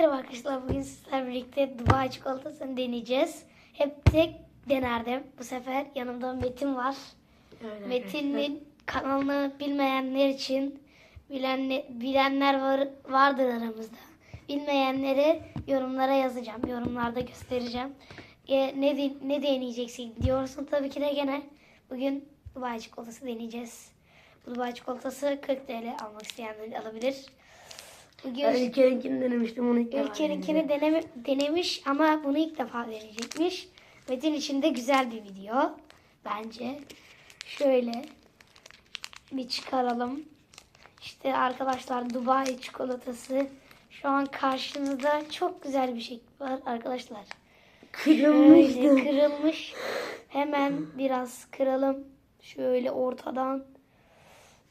Merhaba arkadaşlar bugün sizlerle birlikte Dubai çikolatasını deneyeceğiz. Hep tek denerdim. Bu sefer yanımda Metin var. Evet, Metin'in kanalını bilmeyenler için bilen, bilenler var, vardır aramızda. Bilmeyenleri yorumlara yazacağım. Yorumlarda göstereceğim. E, ne, de- ne deneyeceksin diyorsun tabii ki de gene bugün Dubai çikolatası deneyeceğiz. Bu Dubai çikolatası 40 TL almak isteyenler alabilir. Bugün Ben İlker'inkini denemiştim onu ilk defa İlker'inkini deneme, denemiş ama bunu ilk defa deneyecekmiş. Metin için de güzel bir video bence. Şöyle bir çıkaralım. İşte arkadaşlar Dubai çikolatası şu an karşınızda çok güzel bir şey var arkadaşlar. Kırılmıştı. Şöyle kırılmış. Hemen biraz kıralım. Şöyle ortadan.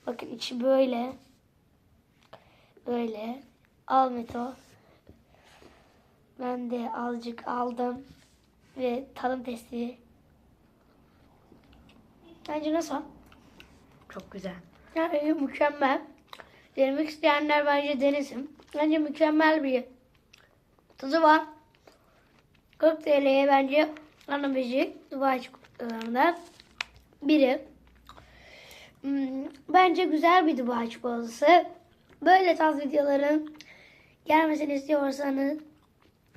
Bakın içi böyle. Böyle. Al Meto. Ben de azıcık aldım. Ve tadım testi. Bence nasıl? Çok güzel. Yani mükemmel. Denemek isteyenler bence denesin. Bence mükemmel bir tadı var. 40 TL'ye bence alabilecek Dubai çikolatalarından biri. Hmm, Bence güzel bir Dubai çikolatası. Böyle tarz videoların gelmesini istiyorsanız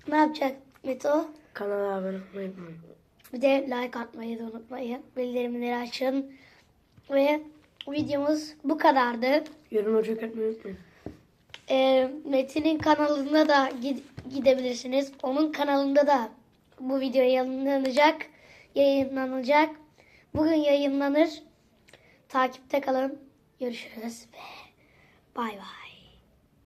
ne yapacak Meto? Kanala abone olmayı unutmayın. Bir de like atmayı da unutmayın. Bildirimleri açın. Ve videomuz bu kadardı. Yoruma çok atmayı unutmayın. Ee, Metin'in kanalına da gid- gidebilirsiniz. Onun kanalında da bu video yayınlanacak. Yayınlanacak. Bugün yayınlanır. Takipte kalın. Görüşürüz ve 拜拜。